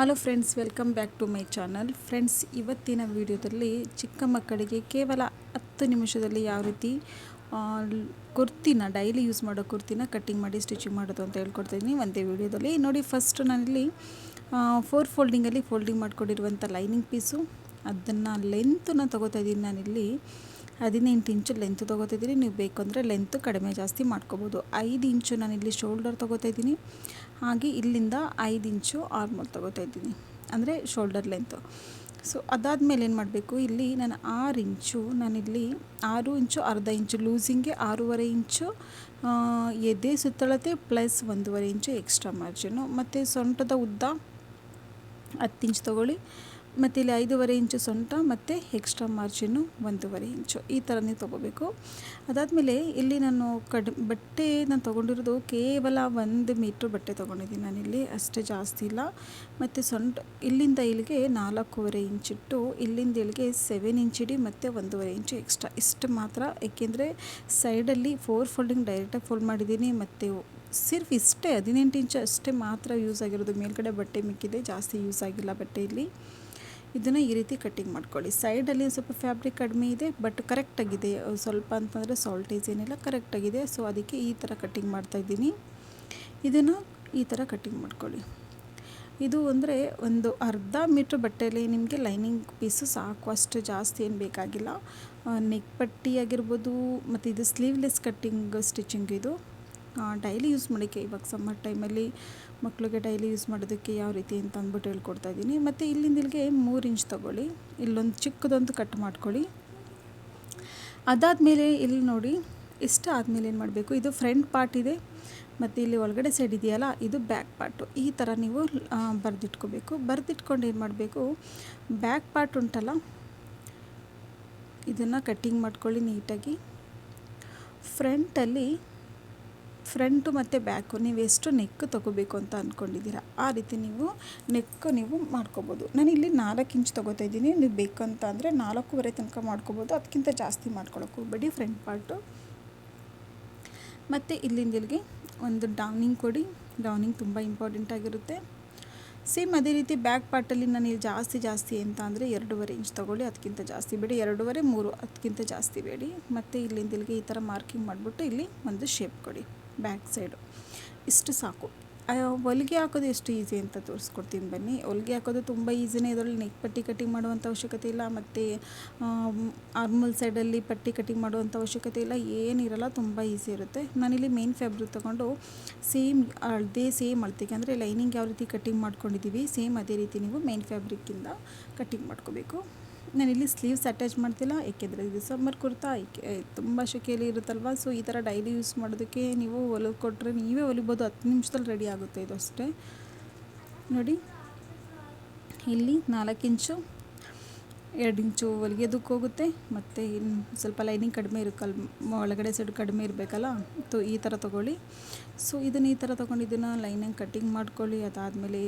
Hello friends welcome back to my channel friends ಇವತ್ತಿನ ವಿಡಿಯೋದಲ್ಲಿ ಚಿಕ್ಕ ಮಕ್ಕಳಿಗೆ ಕೇವಲ ಹತ್ತು ನಿಮಿಷದಲ್ಲಿ ಯಾವ ರೀತಿ ಕುರ್ತಿನ ಡೈಲಿ ಯೂಸ್ ಮಾಡೋ ಕುರ್ತಿನ ಕಟ್ಟಿಂಗ್ ಮಾಡಿ ಸ್ಟಿಚಿಂಗ್ ಮಾಡೋದು ಅಂತ ಹೇಳ್ಕೊಡ್ತೀನಿ. ಒಂದೇ ವಿಡಿಯೋದಲ್ಲಿ ನೋಡಿ ಫಸ್ಟ್ ನಾನಿಲ್ಲಿ ಫೋರ್ ಫೋಲ್ಡಿಂಗಲ್ಲಿ ಫೋಲ್ಡಿಂಗ್ ಮಾಡ್ಕೊಂಡಿರುವಂಥ ಲೈನಿಂಗ್ ಪೀಸು ಅದನ್ನು ಲೆಂತನ್ನ ತೊಗೋತಾ ಇದ್ದೀನಿ ನಾನಿಲ್ಲಿ. ಹದಿನೆಂಟು ಇಂಚು ಲೆಂತ್ ತೊಗೋತಾ ಇದ್ದೀನಿ. ನೀವು ಬೇಕು ಅಂದರೆ ಲೆಂತ್ ಕಡಿಮೆ ಜಾಸ್ತಿ ಮಾಡ್ಕೋಬೋದು. ಐದು ಇಂಚು ನಾನಿಲ್ಲಿ ಶೋಲ್ಡರ್ ತೊಗೋತಾ ಇದ್ದೀನಿ. ಹಾಗೆ ಇಲ್ಲಿಂದ ಐದು ಇಂಚು ಆರ್ಮೋಲ್ ತೊಗೋತಾ ಇದ್ದೀನಿ. ಅಂದರೆ ಶೋಲ್ಡರ್ ಲೆಂತು ಸೊ ಅದಾದಮೇಲೆ ಏನು ಮಾಡಬೇಕು? ಇಲ್ಲಿ ನಾನು ಆರು ಇಂಚು, ನಾನಿಲ್ಲಿ ಆರು ಇಂಚು, ಅರ್ಧ ಇಂಚು ಲೂಸಿಂಗ್ಗೆ ಆರೂವರೆ ಇಂಚು ಎದೆ ಸುತ್ತಳತೆ ಪ್ಲಸ್ ಒಂದೂವರೆ ಇಂಚು ಎಕ್ಸ್ಟ್ರಾ ಮಾರ್ಜಿನು ಮತ್ತು ಸೊಂಟದ ಉದ್ದ ಹತ್ತು ಇಂಚು ತೊಗೊಳ್ಳಿ. ಮತ್ತು ಇಲ್ಲಿ ಐದೂವರೆ ಇಂಚು ಸೊಂಟ ಮತ್ತು ಎಕ್ಸ್ಟ್ರಾ ಮಾರ್ಜಿನ್ನು ಒಂದೂವರೆ ಇಂಚು. ಈ ಥರ ನೀವು ತೊಗೋಬೇಕು. ಅದಾದಮೇಲೆ ಇಲ್ಲಿ ನಾನು ಕಡ್, ಬಟ್ಟೆ ನಾನು ತೊಗೊಂಡಿರೋದು ಕೇವಲ ಒಂದು ಮೀಟ್ರ್ ಬಟ್ಟೆ ತೊಗೊಂಡಿದ್ದೀನಿ ನಾನಿಲ್ಲಿ. ಅಷ್ಟೇ ಜಾಸ್ತಿ ಇಲ್ಲ. ಮತ್ತು ಸೊಂಟ, ಇಲ್ಲಿಂದ ಇಲ್ಲಿಗೆ ನಾಲ್ಕೂವರೆ ಇಂಚಿಟ್ಟು ಇಲ್ಲಿಂದ ಇಲ್ಲಿಗೆ ಸೆವೆನ್ ಇಂಚ್ ಇಡಿ ಮತ್ತು ಒಂದೂವರೆ ಇಂಚು ಎಕ್ಸ್ಟ್ರಾ ಇಷ್ಟು ಮಾತ್ರ. ಏಕೆಂದರೆ ಸೈಡಲ್ಲಿ ಫೋರ್ ಫೋಲ್ಡಿಂಗ್ ಡೈರೆಕ್ಟಾಗಿ ಫೋಲ್ಡ್ ಮಾಡಿದ್ದೀನಿ. ಮತ್ತು ಸಿರ್ಫ್ ಇಷ್ಟೇ ಹದಿನೆಂಟು ಇಂಚು ಅಷ್ಟೇ ಮಾತ್ರ ಯೂಸ್ ಆಗಿರೋದು. ಮೇಲ್ಗಡೆ ಬಟ್ಟೆ ಮಿಕ್ಕಿದೆ. ಜಾಸ್ತಿ ಯೂಸ್ ಆಗಿಲ್ಲ ಬಟ್ಟೆಯಲ್ಲಿ. ಇದನ್ನು ಈ ರೀತಿ ಕಟ್ಟಿಂಗ್ ಮಾಡ್ಕೊಳ್ಳಿ. ಸೈಡಲ್ಲಿ ಸ್ವಲ್ಪ ಫ್ಯಾಬ್ರಿಕ್ ಕಡಿಮೆ ಇದೆ ಬಟ್ ಕರೆಕ್ಟಾಗಿದೆ ಸ್ವಲ್ಪ ಅಂತಂದರೆ ಸಾಲ್ಟೇಜ್ ಏನಿಲ್ಲ ಕರೆಕ್ಟಾಗಿದೆ ಸೊ ಅದಕ್ಕೆ ಈ ಥರ ಕಟ್ಟಿಂಗ್ ಮಾಡ್ತಾಯಿದ್ದೀನಿ ಇದನ್ನು ಈ ಥರ ಕಟ್ಟಿಂಗ್ ಮಾಡ್ಕೊಳ್ಳಿ. ಇದು ಅಂದರೆ ಒಂದು ಅರ್ಧ ಮೀಟ್ರ್ ಬಟ್ಟೆಯಲ್ಲಿ ನಿಮಗೆ ಲೈನಿಂಗ್ ಪೀಸು ಸಾಕು. ಅಷ್ಟು ಜಾಸ್ತಿ ಏನು ಬೇಕಾಗಿಲ್ಲ. ನೆಕ್ ಪಟ್ಟಿ ಆಗಿರ್ಬೋದು, ಮತ್ತು ಇದು ಸ್ಲೀವ್ಲೆಸ್ ಕಟ್ಟಿಂಗ್ ಸ್ಟಿಚಿಂಗ್ ಇದು. ಡೈಲಿ ಯೂಸ್ ಮಾಡೋಕ್ಕೆ ಇವಾಗ ಸಮ್ಮರ್ ಟೈಮಲ್ಲಿ ಮಕ್ಕಳಿಗೆ ಡೈಲಿ ಯೂಸ್ ಮಾಡೋದಕ್ಕೆ ಯಾವ ರೀತಿ ಅಂತ ಅಂದ್ಬಿಟ್ಟು ಹೇಳ್ಕೊಡ್ತಾ ಇದ್ದೀನಿ. ಮತ್ತು ಇಲ್ಲಿಂದ ಇಲ್ಲಿಗೆ ಮೂರು ಇಂಚ್ ತೊಗೊಳ್ಳಿ. ಇಲ್ಲೊಂದು ಚಿಕ್ಕದೊಂದು ಕಟ್ ಮಾಡ್ಕೊಳ್ಳಿ. ಅದಾದಮೇಲೆ ಇಲ್ಲಿ ನೋಡಿ, ಇಷ್ಟ ಆದಮೇಲೆ ಏನು ಮಾಡಬೇಕು? ಇದು ಫ್ರಂಟ್ ಪಾರ್ಟ್ ಇದೆ. ಮತ್ತು ಇಲ್ಲಿ ಒಳಗಡೆ ಸೈಡ್ ಇದೆಯಲ್ಲ, ಇದು ಬ್ಯಾಕ್ ಪಾರ್ಟು ಈ ಥರ ನೀವು ಬರೆದಿಟ್ಕೋಬೇಕು. ಬರೆದಿಟ್ಕೊಂಡು ಏನು ಮಾಡಬೇಕು? ಬ್ಯಾಕ್ ಪಾರ್ಟ್ ಉಂಟಲ್ಲ, ಇದನ್ನು ಕಟ್ಟಿಂಗ್ ಮಾಡ್ಕೊಳ್ಳಿ ನೀಟಾಗಿ ಫ್ರಂಟಲ್ಲಿ ಫ್ರಂಟು ಮತ್ತು ಬ್ಯಾಕು, ನೀವು ಎಷ್ಟು ನೆಕ್ ತೊಗೋಬೇಕು ಅಂತ ಅಂದ್ಕೊಂಡಿದ್ದೀರಾ ಆ ರೀತಿ ನೀವು ನೆಕ್ ನೀವು ಮಾಡ್ಕೋಬೋದು. ನಾನು ಇಲ್ಲಿ ನಾಲ್ಕು ಇಂಚ್ ತೊಗೋತಾ ಇದ್ದೀನಿ, ನೀವು ಬೇಕಂತ ಅಂದರೆ ನಾಲ್ಕೂವರೆ ತನಕ ಮಾಡ್ಕೋಬೋದು, ಅದಕ್ಕಿಂತ ಜಾಸ್ತಿ ಮಾಡ್ಕೊಳಕ್ಕೆ ಹೋಗ್ಬೇಡಿ ಫ್ರಂಟ್ ಪಾರ್ಟು. ಮತ್ತು ಇಲ್ಲಿಂದ ಇಲ್ಲಿಗೆ ಒಂದು ಡೌನಿಂಗ್ ಕೊಡಿ, ಡೌನಿಂಗ್ ತುಂಬ ಇಂಪಾರ್ಟೆಂಟ್ ಆಗಿರುತ್ತೆ. ಸೇಮ್ ಅದೇ ರೀತಿ ಬ್ಯಾಕ್ ಪಾರ್ಟಲ್ಲಿ ನಾನು ಇಲ್ಲಿ ಜಾಸ್ತಿ ಜಾಸ್ತಿ ಅಂತ ಅಂದರೆ ಎರಡೂವರೆ ಇಂಚ್ ತೊಗೊಳ್ಳಿ, ಅದಕ್ಕಿಂತ ಜಾಸ್ತಿ ಬೇಡಿ. ಎರಡೂವರೆ, ಮೂರು, ಅದಕ್ಕಿಂತ ಜಾಸ್ತಿ ಬೇಡಿ. ಮತ್ತು ಇಲ್ಲಿಂದ ಇಲ್ಲಿಗೆ ಈ ಥರ ಮಾರ್ಕಿಂಗ್ ಮಾಡಿಬಿಟ್ಟು ಇಲ್ಲಿ ಒಂದು ಶೇಪ್ ಕೊಡಿ. Back side. ಇಷ್ಟು ಸಾಕು. ಹೊಲಿಗೆ ಹಾಕೋದು ಎಷ್ಟು ಈಸಿ ಅಂತ ತೋರಿಸ್ಕೊಡ್ತೀನಿ ಬನ್ನಿ. ಹೊಲಿಗೆ ಹಾಕೋದು ತುಂಬ ಈಸಿನೇ. ಇದರಲ್ಲಿ ನೆಕ್ ಪಟ್ಟಿ ಕಟ್ಟಿಂಗ್ ಮಾಡುವಂಥ ಅವಶ್ಯಕತೆ ಇಲ್ಲ. ಮತ್ತು ಆರ್ಮಲ್ ಸೈಡಲ್ಲಿ ಪಟ್ಟಿ ಕಟ್ಟಿಂಗ್ ಮಾಡುವಂಥ ಅವಶ್ಯಕತೆ ಇಲ್ಲ. ಏನಿರಲ್ಲ ತುಂಬ ಈಸಿ ಇರುತ್ತೆ. ನಾನಿಲ್ಲಿ ಮೇನ್ ಫ್ಯಾಬ್ರಿಕ್ ತೊಗೊಂಡು ಸೇಮ್ ಅದೇ ಸೇಮ್ ಅಳ್ತಿಗೆ, ಅಂದರೆ ಲೈನಿಂಗ್ ಯಾವ ರೀತಿ ಕಟ್ಟಿಂಗ್ ಮಾಡ್ಕೊಂಡಿದ್ದೀವಿ, ಸೇಮ್ ಅದೇ ರೀತಿ ನೀವು ಮೇನ್ ಫ್ಯಾಬ್ರಿಕ್ಕಿಂದ ಕಟ್ಟಿಂಗ್ ಮಾಡ್ಕೋಬೇಕು. ನಾನಿಲ್ಲಿ ಸ್ಲೀವ್ಸ್ ಅಟ್ಯಾಚ್ ಮಾಡ್ತಿಲ್ಲ, ಏಕೆಂದರೆ ಇದು ಸಮ್ಮರ್ ಕುರ್ತಾ ತುಂಬ ಶೆಕೆಯಲ್ಲಿ ಇರುತ್ತಲ್ವ? ಸೊ ಈ ಥರ ಡೈಲಿ ಯೂಸ್ ಮಾಡೋದಕ್ಕೆ ನೀವು ಹೊಲಿದು ಕೊಟ್ಟರೆ ನೀವೇ ಹೊಲಿಬೋದು, ಹತ್ತು ನಿಮಿಷದಲ್ಲಿ ರೆಡಿ ಆಗುತ್ತೆ ಇದು ಅಷ್ಟೇ. ನೋಡಿ, ಇಲ್ಲಿ ನಾಲ್ಕು ಇಂಚು ಎರಡು ಇಂಚು ಹೊಲಿಗೆದಕ್ಕೆ ಹೋಗುತ್ತೆ? ಮತ್ತು ಇನ್ನು ಸ್ವಲ್ಪ ಲೈನಿಂಗ್ ಕಡಿಮೆ ಇರುತ್ತಲ್ಲ ಒಳಗಡೆ ಸೈಡ್ ಕಡಿಮೆ ಇರಬೇಕಲ್ಲ? ತೊ ಈ ಥರ ತೊಗೊಳ್ಳಿ. ಸೊ, ಇದನ್ನು ಈ ಥರ ತೊಗೊಂಡಿದ್ದನ್ನು ಲೈನಿಂಗ್ ಕಟ್ಟಿಂಗ್ ಮಾಡ್ಕೊಳ್ಳಿ. ಅದಾದಮೇಲೆ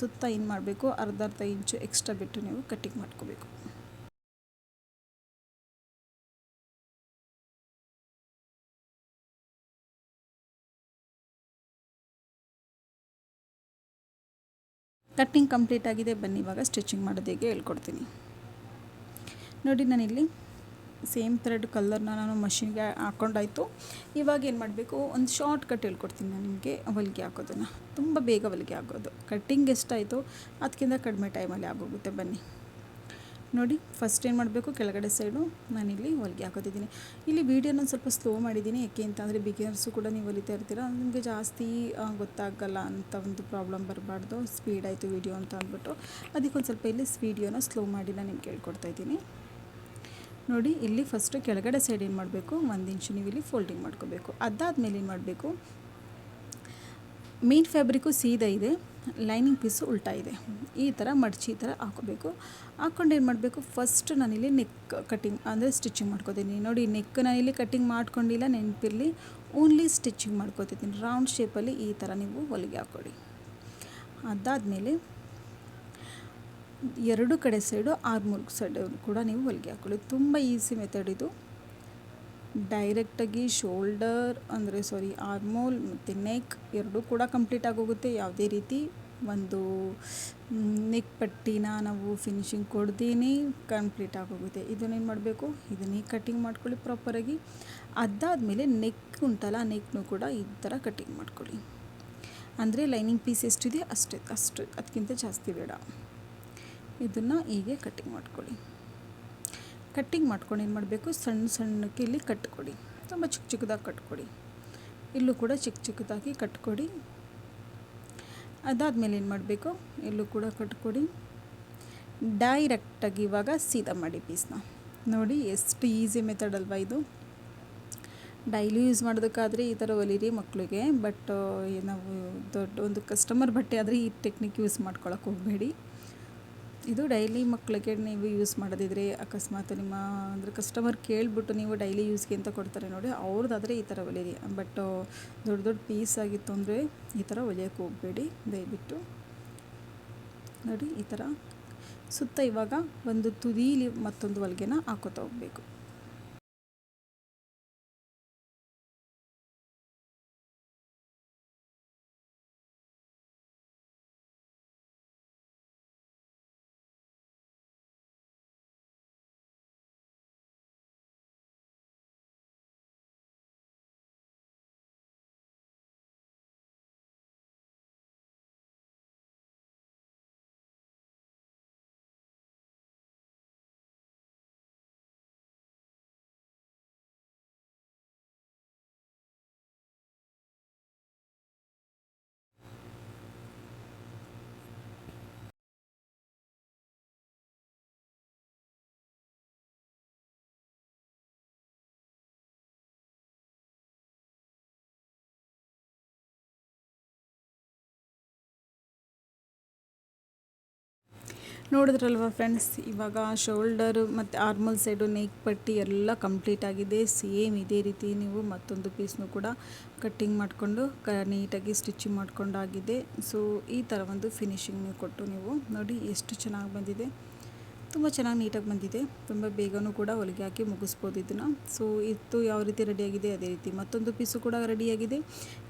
ಸುತ್ತ ಏನು ಮಾಡಬೇಕು? ಅರ್ಧ ಅರ್ಧ ಇಂಚು ಎಕ್ಸ್ಟ್ರಾ ಬಿಟ್ಟು ನೀವು ಕಟ್ಟಿಂಗ್ ಮಾಡ್ಕೋಬೇಕು. ಕಟ್ಟಿಂಗ್ ಕಂಪ್ಲೀಟ್ ಆಗಿದೆ. ಬನ್ನಿ, ಇವಾಗ ಸ್ಟಿಚಿಂಗ್ ಮಾಡೋದು ಹೇಗೆ ಹೇಳ್ಕೊಡ್ತೀನಿ. ನೋಡಿ ನಾನಿಲ್ಲಿ ಸೇಮ್ ಥ್ರೆಡ್ ಕಲರ್ನ ನಾನು ಮಷಿನ್ಗೆ ಹಾಕ್ಕೊಂಡಾಯ್ತು. ಇವಾಗ ಏನು ಮಾಡಬೇಕು, ಒಂದು ಶಾರ್ಟ್ ಕಟ್ ಹೇಳ್ಕೊಡ್ತೀನಿ ನಾನು ನಿಮಗೆ, ಹೊಲಿಗೆ ಹಾಕೋದನ್ನು. ತುಂಬ ಬೇಗ ಹೊಲಿಗೆ ಆಗೋದು ಕಟ್ಟಿಂಗ್ ಎಷ್ಟಾಯಿತು, ಅದಕ್ಕಿಂತ ಕಡಿಮೆ ಟೈಮಲ್ಲಿ ಆಗೋಗುತ್ತೆ ಬನ್ನಿ. ನೋಡಿ ಫಸ್ಟ್ ಏನು ಮಾಡಬೇಕು, ಕೆಳಗಡೆ ಸೈಡು ನಾನಿಲ್ಲಿ ಹೊಲಿಗೆ ಹಾಕೋತಿದ್ದೀನಿ. ಇಲ್ಲಿ ವೀಡಿಯೋನ ಸ್ವಲ್ಪ ಸ್ಲೋ ಮಾಡಿದ್ದೀನಿ, ಯಾಕೆ ಅಂತಂದರೆ ಬಿಗಿನರ್ಸು ಕೂಡ ನೀವು ಹೊಲಿತಾ ಇರ್ತೀರ, ನಿಮಗೆ ಜಾಸ್ತಿ ಗೊತ್ತಾಗಲ್ಲ ಅಂತ ಒಂದು ಪ್ರಾಬ್ಲಮ್ ಬರಬಾರ್ದು. ಸ್ಪೀಡ್ ಆಯಿತು ವೀಡಿಯೋ ಅಂತ ಅಂದ್ಬಿಟ್ಟು. ಅದಕ್ಕೊಂದು ಸ್ವಲ್ಪ ಇಲ್ಲಿ ವೀಡಿಯೋನ ಸ್ಲೋ ಮಾಡಿ ನಾನು ನಿಮ್ಗೆ ಹೇಳ್ಕೊಡ್ತಾ ಇದ್ದೀನಿ. ನೋಡಿ, ಇಲ್ಲಿ ಫಸ್ಟು ಕೆಳಗಡೆ ಸೈಡ್ ಏನು ಮಾಡಬೇಕು? ಒಂದು ಇಂಚು ನೀವು ಇಲ್ಲಿ ಫೋಲ್ಡಿಂಗ್ ಮಾಡ್ಕೋಬೇಕು. ಅದಾದಮೇಲೆ ಏನು ಮಾಡಬೇಕು? ಮೇನ್ ಫ್ಯಾಬ್ರಿಕ್ಕು ಸೀದಾ ಇದೆ ಲೈನಿಂಗ್ ಪೀಸು ಉಲ್ಟಾ ಇದೆ. ಈ ಥರ ಮಡಚಿ ಈ ಥರ ಹಾಕೋಬೇಕು. ಹಾಕ್ಕೊಂಡು ಏನು ಮಾಡಬೇಕು? ಫಸ್ಟ್ ನಾನಿಲ್ಲಿ ನೆಕ್ ಕಟ್ಟಿಂಗ್ ಅಂದರೆ ಸ್ಟಿಚಿಂಗ್ ಮಾಡ್ಕೋತೀನಿ. ನೋಡಿ ನೆಕ್ ನಾನಿಲ್ಲಿ ಕಟ್ಟಿಂಗ್ ಮಾಡ್ಕೊಂಡಿಲ್ಲ, ನೆನಪಿರಲಿ. Only stitching ಮಾಡ್ಕೋತಿದ್ದೀನಿ. ರೌಂಡ್ ಶೇಪಲ್ಲಿ ಈ ಥರ ನೀವು ಹೊಲಿಗೆ ಹಾಕ್ಕೊಳ್ಳಿ ಅದಾದಮೇಲೆ ಎರಡು ಕಡೆ ಸೈಡು ಆರ್ಮೂರ್ ಸೈಡ್ ಕೂಡ ನೀವು ಹೊಲಿಗೆ ಹಾಕ್ಕೊಳ್ಳಿ ತುಂಬ ಈಸಿ ಮೆಥಡ್ ಇದು. ಡೈರೆಕ್ಟಾಗಿ ಶೋಲ್ಡರ್ ಅಂದರೆ ಸಾರಿ ಆರ್ಮೋಲ್ ಮತ್ತು ನೆಕ್ ಎರಡೂ ಕೂಡ ಕಂಪ್ಲೀಟ್ ಆಗೋಗುತ್ತೆ. ಯಾವುದೇ ರೀತಿ ಒಂದು ನೆಕ್ ಪಟ್ಟಿನ ನಾವು ಫಿನಿಶಿಂಗ್ ಕೊಡ್ದೇ ಕಂಪ್ಲೀಟ್ ಆಗೋಗುತ್ತೆ. ಇದನ್ನೇನು ಮಾಡಬೇಕು? ಇದನ್ನೇ ಕಟ್ಟಿಂಗ್ ಮಾಡ್ಕೊಳ್ಳಿ ಪ್ರಾಪರಾಗಿ ಅದಾದಮೇಲೆ ನೆಕ್ ಉಂಟಲ್ಲ ನೆಕ್ನು ಕೂಡ ಈ ಥರ ಕಟ್ಟಿಂಗ್ ಮಾಡ್ಕೊಳ್ಳಿ. ಅಂದರೆ ಲೈನಿಂಗ್ ಪೀಸ್ ಎಷ್ಟಿದೆ? ಅಷ್ಟೇ, ಅಷ್ಟು. ಅದಕ್ಕಿಂತ ಜಾಸ್ತಿ ಬೇಡ. ಇದನ್ನು ಹೀಗೆ ಕಟ್ಟಿಂಗ್ ಮಾಡ್ಕೊಳ್ಳಿ. ಕಟ್ಟಿಂಗ್ ಮಾಡ್ಕೊಂಡು ಏನು ಮಾಡಬೇಕು? ಸಣ್ಣ ಸಣ್ಣಕ್ಕೆ ಇಲ್ಲಿ ಕಟ್ಕೊಡಿ ತುಂಬ ಚಿಕ್ಕ ಚಿಕ್ಕದಾಗಿ ಕಟ್ಕೊಡಿ ಇಲ್ಲೂ ಕೂಡ ಚಿಕ್ಕ ಚಿಕ್ಕದಾಗಿ ಕಟ್ಕೊಡಿ ಅದಾದಮೇಲೆ ಏನು ಮಾಡಬೇಕು? ಇಲ್ಲೂ ಕೂಡ ಕಟ್ಕೊಡಿ ಡೈರೆಕ್ಟಾಗಿ ಇವಾಗ ಸೀದಾ ಮಾಡಿ ಪೀಸ್ನ ನೋಡಿ ಎಷ್ಟು ಈಸಿ ಮೆಥಡ್ ಅಲ್ವಾ ಇದು. ಡೈಲಿ ಯೂಸ್ ಮಾಡೋದಕ್ಕಾದರೆ ಈ ಥರ ಒಲಿರಿ ಮಕ್ಕಳಿಗೆ ಬಟ್ ನಾವು ದೊಡ್ಡ ಒಂದು ಕಸ್ಟಮರ್ ಬಟ್ಟೆ ಆದರೆ ಈ ಟೆಕ್ನಿಕ್ ಯೂಸ್ ಮಾಡ್ಕೊಳಕ್ಕೆ ಹೋಗಬೇಡಿ. ಇದು ಡೈಲಿ ಮಕ್ಕಳಿಗೆ ನೀವು ಯೂಸ್ ಮಾಡೋದಿದ್ರೆ ಅಕಸ್ಮಾತ್ ನಿಮ್ಮ ಅಂದರೆ ಕಸ್ಟಮರ್ ಕೇಳಿಬಿಟ್ಟು ನೀವು ಡೈಲಿ ಯೂಸ್ಗೆ ಅಂತ ಕೊಡ್ತಾರೆ ನೋಡಿ, ಅವ್ರದ್ದಾದರೆ ಈ ಥರ ಹೊಲಿರಿ ಬಟ್ ದೊಡ್ಡ ದೊಡ್ಡ ಪೀಸ್ ಆಗಿತ್ತು ಅಂದರೆ ಈ ಥರ ಹೊಲಿಯೋಕ್ಕೆ ಹೋಗಬೇಡಿ. ದಯವಿಟ್ಟು ನೋಡಿ ಈ ಥರ ಸುತ್ತ ಇವಾಗ ಒಂದು ತುದೀಲಿ ಮತ್ತೊಂದು ಹೊಲಿಗೆನ ಹಾಕೋತಾ ಹೋಗಬೇಕು. ನೋಡಿದ್ರಲ್ವ ಫ್ರೆಂಡ್ಸ್ ಇವಾಗ ಶೋಲ್ಡರು ಮತ್ತು ಆರ್ಮಲ್ ಸೈಡು ನೇಕ್ ಪಟ್ಟಿ ಎಲ್ಲ ಕಂಪ್ಲೀಟ್ ಆಗಿದೆ. ಸೇಮ್ ಇದೇ ರೀತಿ ನೀವು ಮತ್ತೊಂದು ಪೀಸ್ನು ಕೂಡ ಕಟ್ಟಿಂಗ್ ಮಾಡಿಕೊಂಡು, ಕ ನೀಟಾಗಿ ಸ್ಟಿಚಿಂಗ್ ಮಾಡಿಕೊಂಡಾಗಿದೆ. ಸೊ ಈ ಥರ ಒಂದು ಫಿನಿಶಿಂಗ್ ನೀವು ಕೊಟ್ಟು ನೀವು ನೋಡಿ ಎಷ್ಟು ಚೆನ್ನಾಗಿ ಬಂದಿದೆ. ತುಂಬ ಚೆನ್ನಾಗಿ ನೀಟಾಗಿ ಬಂದಿದೆ. ತುಂಬ ಬೇಗನೂ ಕೂಡ ಹೊಲಿಗೆ ಹಾಕಿ ಮುಗಿಸ್ಬೋದು ಇದನ್ನು. ಸೊ ಇತ್ತು ಯಾವ ರೀತಿ ರೆಡಿಯಾಗಿದೆ ಅದೇ ರೀತಿ ಮತ್ತೊಂದು ಪೀಸು ಕೂಡ ರೆಡಿಯಾಗಿದೆ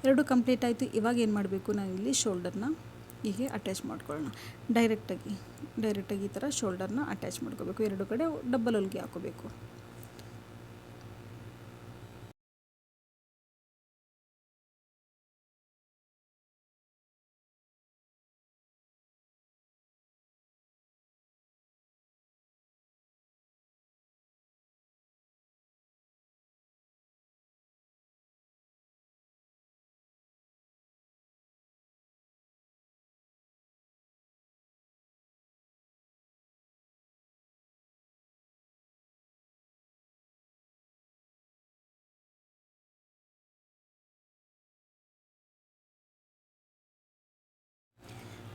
ಎರಡು ಕಂಪ್ಲೀಟ್ ಆಯಿತು. ಇವಾಗ ಏನು ಮಾಡಬೇಕು ನಾನು ಇಲ್ಲಿ ಶೋಲ್ಡರ್ನ ಹೀಗೆ ಅಟ್ಯಾಚ್ ಮಾಡ್ಕೊಳ್ಳೋಣ. ಡೈರೆಕ್ಟಾಗಿ ಡೈರೆಕ್ಟಾಗಿ ಈ ಥರ ಶೋಲ್ಡರ್ನ ಅಟ್ಯಾಚ್ ಮಾಡ್ಕೋಬೇಕು. ಎರಡು ಕಡೆ ಡಬ್ಬಲ್ ಹೊಲಿಗೆ ಹಾಕೋಬೇಕು.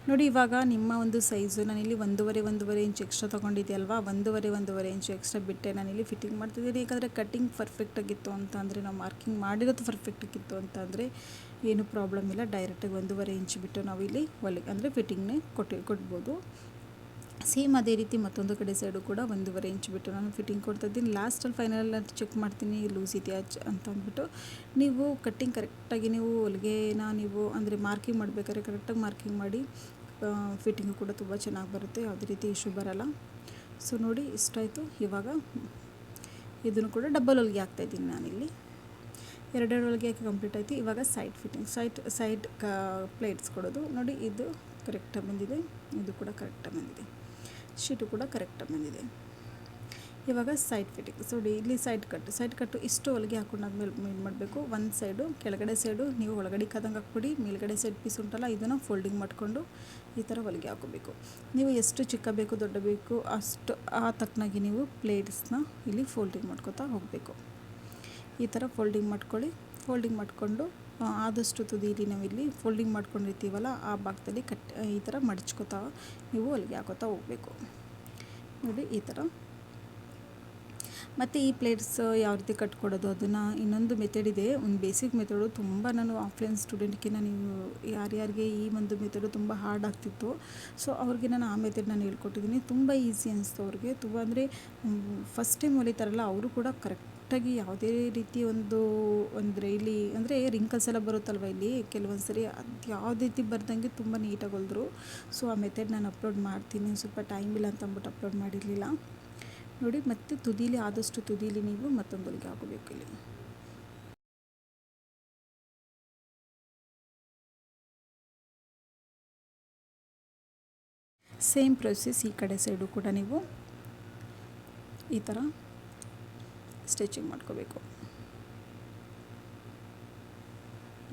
ನೋಡಿ, ಇವಾಗ ನಿಮ್ಮ ಒಂದು ಸೈಜು ನಾನಿಲ್ಲಿ ಒಂದೂವರೆ ಒಂದೂವರೆ ಇಂಚ್ ಎಕ್ಸ್ಟ್ರಾ ತೊಗೊಂಡಿದ್ದೆ ಒಂದೂವರೆ ಒಂದೂವರೆ ಇಂಚು ಎಕ್ಸ್ಟ್ರಾ ಬಿಟ್ಟೆ. ನಾನಿಲ್ಲಿ ಫಿಟ್ಟಿಂಗ್ ಮಾಡ್ತಿದ್ದೀನಿ. ಯಾಕಂದರೆ ಕಟ್ಟಿಂಗ್ ಪರ್ಫೆಕ್ಟಾಗಿತ್ತು ಅಂತ ಅಂದರೆ, ನಾವು ಮಾರ್ಕಿಂಗ್ ಮಾಡಿರೋದು ಪರ್ಫೆಕ್ಟಾಗಿತ್ತು ಅಂತ ಅಂದರೆ ಏನು ಪ್ರಾಬ್ಲಮ್ ಇಲ್ಲ. ಡೈರೆಕ್ಟಾಗಿ ಒಂದೂವರೆ ಇಂಚ್ ಬಿಟ್ಟು ನಾವು ಇಲ್ಲಿ ಒಲೆ ಅಂದರೆ ಫಿಟ್ಟಿಂಗ್ನೇ ಕೊಟ್ಟು, ಕೊಡ್ಬೋದು. ಸೇಮ್ ಅದೇ ರೀತಿ ಮತ್ತೊಂದು ಕಡೆ ಸೈಡು ಕೂಡ ಒಂದೂವರೆ ಇಂಚ್ ಬಿಟ್ಟು ನಾನು ಫಿಟ್ಟಿಂಗ್ ಕೊಡ್ತಾ ಇದ್ದೀನಿ. ಲಾಸ್ಟಲ್ಲಿ ಫೈನಲ್ ಚೆಕ್ ಮಾಡ್ತೀನಿ ಲೂಸ್ ಇದೆಯಾ ಅಂತ ಅಂದ್ಬಿಟ್ಟು. ನೀವು ಕಟ್ಟಿಂಗ್ ಕರೆಕ್ಟಾಗಿ ನೀವು ಹೊಲಿಗೆನ ನೀವು ಅಂದರೆ ಮಾರ್ಕಿಂಗ್ ಮಾಡಬೇಕಾದ್ರೆ ಕರೆಕ್ಟಾಗಿ ಮಾರ್ಕಿಂಗ್ ಮಾಡಿ. ಫಿಟ್ಟಿಂಗು ಕೂಡ ತುಂಬ ಚೆನ್ನಾಗಿ ಬರುತ್ತೆ, ಯಾವುದೇ ರೀತಿ ಇಶ್ಯೂ ಬರೋಲ್ಲ. ಸೊ ನೋಡಿ, ಇಷ್ಟಾಯಿತು. ಇವಾಗ ಇದನ್ನು ಕೂಡ ಡಬ್ಬಲ್ ಹೊಲಿಗೆ ಹಾಕ್ತಾಯಿದ್ದೀನಿ ನಾನಿಲ್ಲಿ. ಎರಡೆರಡು ಹೊಲಿಗೆ ಹಾಕಿ ಕಂಪ್ಲೀಟ್ ಆಯಿತು? ಇವಾಗ ಸೈಡ್ ಫಿಟ್ಟಿಂಗ್ ಸೈಡ್ ಸೈಡ್ ಕ ಪ್ಲೇಟ್ಸ್ ಕೊಡೋದು. ನೋಡಿ, ಇದು ಕರೆಕ್ಟಾಗಿ ಬಂದಿದೆ. ಇದು ಕೂಡ ಕರೆಕ್ಟಾಗಿ ಬಂದಿದೆ. ಶೀಟು ಕೂಡ ಕರೆಕ್ಟಾಗಿ ಬಂದಿದೆ. ಇವಾಗ side fitting so daily side cut side cut ಇಷ್ಟು ಹೊಲಿಗೆ ಹಾಕೊಂಡಾದ್ಮೇಲೆ ಏನು ಮಾಡಬೇಕು. ಒಂದು ಸೈಡು ಕೆಳಗಡೆ ಸೈಡು ನೀವು ಒಳಗಡೆ ಕದಂಗೆ ಹಾಕ್ಬಿಡಿ. ಮೇಲ್ಗಡೆ ಸೈಡ್ ಪೀಸ್ ಉಂಟಲ್ಲ, ಇದನ್ನು ಫೋಲ್ಡಿಂಗ್ ಮಾಡಿಕೊಂಡು ಈ ಥರ ಹೊಲಿಗೆ ಹಾಕೋಬೇಕು. ನೀವು ಎಷ್ಟು ಚಿಕ್ಕ ಬೇಕು, ದೊಡ್ಡ ಬೇಕು, ಅಷ್ಟು ಆ ತಕ್ಕನಾಗಿ ನೀವು ಪ್ಲೇಟ್ಸ್ನ ಇಲ್ಲಿ ಫೋಲ್ಡಿಂಗ್ ಮಾಡ್ಕೋತಾ ಹೋಗಬೇಕು. ಈ ಥರ ಫೋಲ್ಡಿಂಗ್ ಮಾಡ್ಕೊಳ್ಳಿ. ಫೋಲ್ಡಿಂಗ್ ಮಾಡಿಕೊಂಡು ಆದಷ್ಟು ತುದೀಲಿ ನಾವಿಲ್ಲಿ ಫೋಲ್ಡಿಂಗ್ ಮಾಡ್ಕೊಂಡಿರ್ತೀವಲ್ಲ, ಆ ಭಾಗದಲ್ಲಿ ಕಟ್, ಈ ಥರ ಮಡಚ್ಕೋತಾ ನೀವು ಹೊಲಿಗೆ ಹಾಕೋತಾ ಹೋಗಬೇಕು. ನೋಡಿ ಈ ಥರ ಮತ್ತು ಈ ಪ್ಲೇಟ್ಸ್ ಯಾವ ರೀತಿ ಕಟ್ಕೊಡೋದು ಅದನ್ನು ಇನ್ನೊಂದು ಮೆಥಡ್ ಇದೆ. ಒಂದು ಬೇಸಿಕ್ ಮೆಥಡು ತುಂಬ ನಾನು ಆಫ್ಲೈನ್ ಸ್ಟೂಡೆಂಟ್ಗೆ ನೀವು ಯಾರ್ಯಾರಿಗೆ ಈ ಒಂದು ಮೆಥಡು ತುಂಬ ಹಾರ್ಡ್ ಆಗ್ತಿತ್ತು ಸೊ ಅವ್ರಿಗೆ ನಾನು ಆ ಮೆಥಡ್ ನಾನು ಹೇಳ್ಕೊಟ್ಟಿದ್ದೀನಿ ತುಂಬ ಈಸಿ ಅನಿಸ್ತು ಅವ್ರಿಗೆ. ತುಂಬ ಅಂದರೆ ಫಸ್ಟ್ ಟೈಮ್ ಹೊಲಿತಾರಲ್ಲ ಅವರು ಕೂಡ ಕರೆಕ್ಟ್ ಕರೆಕ್ಟಾಗಿ ಯಾವುದೇ ರೀತಿ ಒಂದು ಒಂದು ಇಲ್ಲಿ ಅಂದರೆ ರಿಂಕಲ್ಸ್ ಎಲ್ಲ ಬರುತ್ತಲ್ವ ಇಲ್ಲಿ ಕೆಲವೊಂದು ಸರಿ ಅದು ಯಾವುದೇ ರೀತಿ ಬರ್ದಂಗೆ ತುಂಬ ನೀಟಾಗಿ ಹೊಲಿದ್ರು. ಸೊ ಆ ಮೆಥಡ್ ನಾನು ಅಪ್ಲೋಡ್ ಮಾಡ್ತೀನಿ. ಸ್ವಲ್ಪ ಟೈಮ್ ಇಲ್ಲ ಅಂತ ಅಂದ್ಬಿಟ್ಟು ಅಪ್ಲೋಡ್ ಮಾಡಿರಲಿಲ್ಲ. ನೋಡಿ, ಮತ್ತೆ ತುದಿಲಿ ಆದಷ್ಟು ತುದಿಲಿ ನೀವು ಮತ್ತೊಂದು ಹೊಲಿಗೆ ಹಾಕೋಬೇಕು ಇಲ್ಲಿ. ಸೇಮ್ ಪ್ರೊಸೆಸ್ ಈ ಕಡೆ ಸೈಡು ಕೂಡ ನೀವು ಈ ಥರ ಸ್ಟಿಚಿಂಗ್ ಮಾಡ್ಕೋಬೇಕು.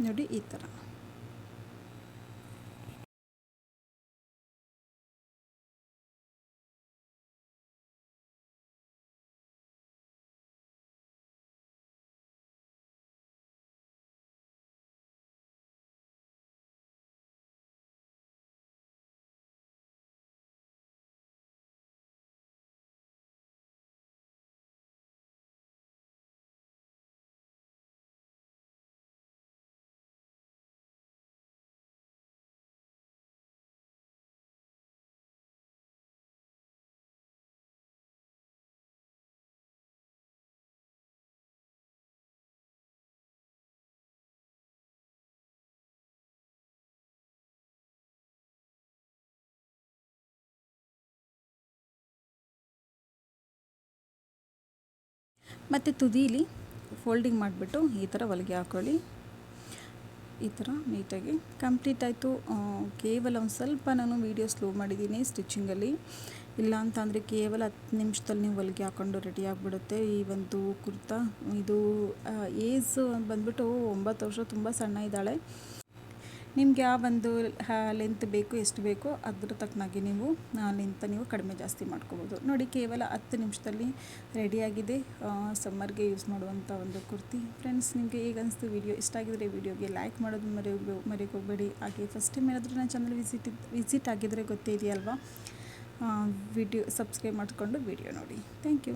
ನೋಡಿ, ಈ ಥರ ಮತ್ತು ತುದೀಲಿ ಫೋಲ್ಡಿಂಗ್ ಮಾಡಿಬಿಟ್ಟು ಈ ಥರ ಹೊಲಿಗೆ ಹಾಕೊಳ್ಳಿ. ಈ ಥರ ನೀಟಾಗಿ. ಕಂಪ್ಲೀಟ್ ಆಯಿತು. ಕೇವಲ ಒಂದು ಸ್ವಲ್ಪ ನಾನು ವೀಡಿಯೋ ಸ್ಲೋ ಮಾಡಿದ್ದೀನಿ ಸ್ಟಿಚಿಂಗಲ್ಲಿ ಇಲ್ಲ ಅಂತಂದರೆ ಕೇವಲ ಹತ್ತು ನಿಮಿಷದಲ್ಲಿ ನೀವು ಹೊಲಿಗೆ ಹಾಕ್ಕೊಂಡು ರೆಡಿ ಆಗಿಬಿಡುತ್ತೆ. ಈ ಒಂದು ಕುರ್ತಾ, ಇದು ಏಜ್ ಬಂದ್ಬಿಟ್ಟು ಒಂಬತ್ತು ವರ್ಷ, ತುಂಬ ಸಣ್ಣ ಇದ್ದಾಳೆ. ನಿಮ್ಗೆ ಯಾವ ಒಂದು ಲೆಂತ್ ಬೇಕು, ಎಷ್ಟು ಬೇಕೋ ಅದ್ರ ತಕ್ಕನಾಗಿ ನೀವು ಲೆಂತ್ ನೀವು ಕಡಿಮೆ ಜಾಸ್ತಿ ಮಾಡ್ಕೋಬೋದು. ನೋಡಿ, ಕೇವಲ ಹತ್ತು ನಿಮಿಷದಲ್ಲಿ ರೆಡಿಯಾಗಿದೆ ಸಮ್ಮರ್ಗೆ ಯೂಸ್ ಮಾಡುವಂಥ ಒಂದು ಕುರ್ತಿ. ಫ್ರೆಂಡ್ಸ್ ನಿಮಗೆ ಈಗ ಅನಿಸ್ತು ವೀಡಿಯೋ ಇಷ್ಟ ಆಗಿದ್ರೆ ವೀಡಿಯೋಗೆ ಲೈಕ್ ಮಾಡೋದು ಮರೆಯೋ ಮರೆಯೋಕೋಬೇಡಿ ಹಾಗೆ ಫಸ್ಟ್ ಟೈಮ್ ಏನಾದರೂ ನನ್ನ ಚಾನಲ್ ವಿಸಿಟ್ ವಿಸಿಟ್ ಆಗಿದ್ರೆ ಗೊತ್ತೇ ಇದೆಯಲ್ವಾ? ವಿಡಿಯೋ ಸಬ್ಸ್ಕ್ರೈಬ್ ಮಾಡಿಕೊಂಡು ವಿಡಿಯೋ ನೋಡಿ. Thank you